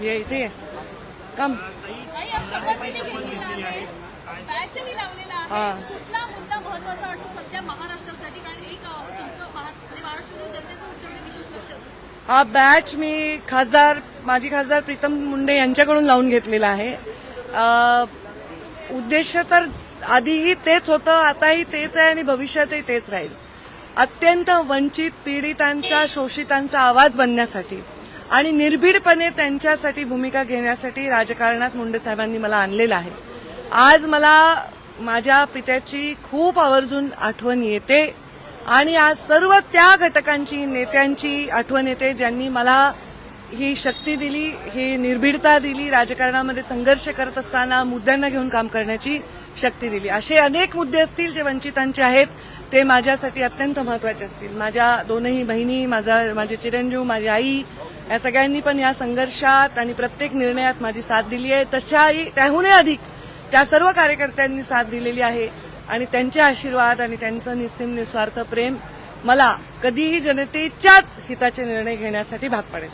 ये इथे. कम हा. आहे. कुठला मुद्दा महत्त्वाचा वाटतो सध्या महाराष्ट्रासाठी? कारण एक अ, तुमचं महा- म्हणजे महाराष्ट्रातील जनतेचं तुमच्याकडे विशेष लक्ष असेल. हा बॅच मी खासदार माजी खासदार प्रीतम मुंडे यांच्याकडून लावून घेतलेला आहे. उद्देश तर आधीही तेच होतं आताही तेच आहे आणि भविष्यातही तेच राहील. अत्यंत वंचित पीडितांचा शोषितांचा आवाज बनण्यासाठी आणि निर्भीडपणे त्यांच्यासाठी भूमिका घेण्यासाठी राजकारणात मुंडे साहेबांनी मला आणलेलं आहे. आज मला माझ्या पित्याची खूप आवर्जून आठवण येते आणि आज सर्व त्या घटकांची नेत्यांची आठवण येते ज्यांनी मला ही शक्ती दिली ही निर्भीडता दिली राजकारणामध्ये संघर्ष करत असताना मुद्द्यांना घेऊन काम करण्याची शक्ती दिली. असे अनेक मुद्दे असतील जे वंचितांचे आहेत ते माझ्यासाठी अत्यंत महत्त्वाचे असतील. माझ्या दोनही बहिणी माझा माझे चिरंजीव माझी आई या सगळ्यांनी पण या संघर्षात आणि प्रत्येक निर्णयात माझी साथ दिली आहे. तशाही त्याहूनही अधिक त्या सर्व कार्यकर्त्यांनी साथ दिलेली आहे आणि त्यांचे आशीर्वाद आणि त्यांचं निस्सीम निस्वार्थ प्रेम मला कधीही जनतेच्याच हिताचे निर्णय घेण्यासाठी भाग पडेल.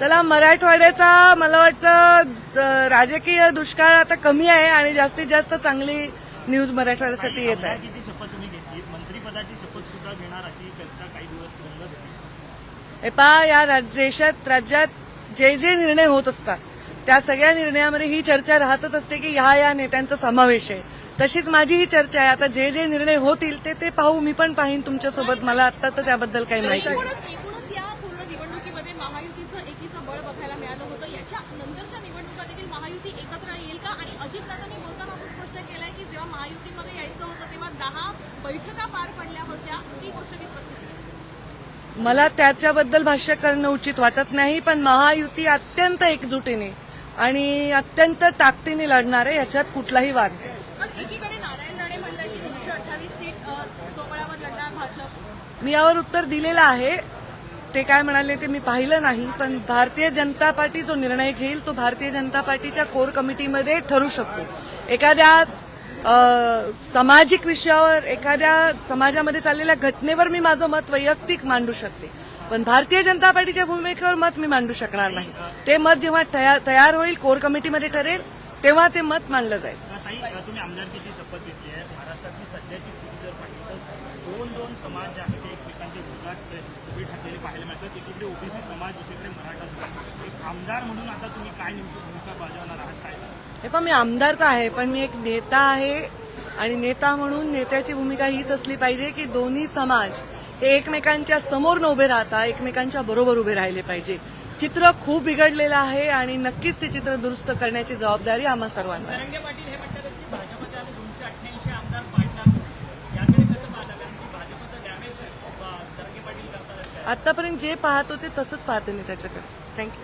चला मराठवाड्याचा मला वाटतं राजकीय दुष्काळ आता कमी आहे आणि जास्तीत जास्त चांगली न्यूज मराठवाड्यासाठी येत आहे. आमदारकीची शपथ तुम्ही घेतली मंत्रिपदाची शपथ सुद्धा घेणार अशी चर्चा काही दिवस रंगत होती पहा या देशात राज्यात जे जे निर्णय होत असतात त्या सगळ्या निर्णयामध्ये ही चर्चा राहतच असते की ह्या या नेत्यांचा समावेश आहे. तशीच माझी ही चर्चा आहे. आता जे जे निर्णय होतील ते ते पाहू मी पण पाहीन तुमच्यासोबत. मला आता तर त्याबद्दल काही माहिती नाही. एकूणच एकूणच या पूर्ण निवडणुकीमध्ये महायुतीचं एकीचं बळ बघायला मिळालं होतं. याच्या नंतरच्या निवडणुका देखील महायुती एकत्र येईल का? आणि अजितदादांनी बोलताना असं स्पष्ट केलंय की जेव्हा महायुतीमध्ये यायचं होतं तेव्हा दहा बैठका पार पडल्या होत्या. ती गोष्ट कितपत खरी आहे? मला त्याच्याबद्दल भाष्य करणं उचित वाटत नाही पण महायुती अत्यंत एकजुटीने आणि अत्यंत ताकदीने लढणार आहे याच्यात कुठलाही वाद नाही. मी यावर उत्तर दिलेलं आहे. ते काय म्हणाले ते मी पाहिलं नाही पण भारतीय जनता पार्टी जो निर्णय घेईल तो भारतीय जनता पार्टीच्या कोर कमिटीमध्ये ठरू शकतो. एखाद्या सामाजिक विषयावर एखाद्या समाजामध्ये चाललेल्या घटनेवर मी माझं मत वैयक्तिक मांडू शकते. पण भारतीय जनता पार्टीच्या भूमिकेवर मत मी मांडू शकणार नाही. ते मत जेव्हा तयार तयार होईल कोर कमिटीमध्ये ठरेल तेव्हा ते मत मांडलं जाईल. ताई तुम्ही आमदारकीची शपथ घेतली आहे? महाराष्ट्रातली सध्याची स्थिती जर पाहिली तर दोन दोन समाज जे आहेत ते एकमेकांच्या विरोधात उभे ठाकलेले पाहायला मिळतात. एकीकडे ओबीसी समाज दुसरीकडे मराठा समाज. एक आमदार म्हणून आता तुम्ही काय नेमकी भूमिका बजावणार आहात? काय सांगाल? हे पण मी आमदार तर आहे पण मी एक नेता आहे. आणि नेता म्हणून नेत्याची भूमिका हीच असली पाहिजे की दोन्ही समाज हे एकमेकांच्या समोर न उभे राहता एकमेकांच्या बरोबर उभे राहिले पाहिजे. चित्र खूप बिघडलेलं आहे आणि नक्कीच ते चित्र दुरुस्त करण्याची जबाबदारी आम्हा सर्वांना हे आतापर्यंत जे पाहतो ते तसंच पाहते मी त्याच्याकडे. थँक्यू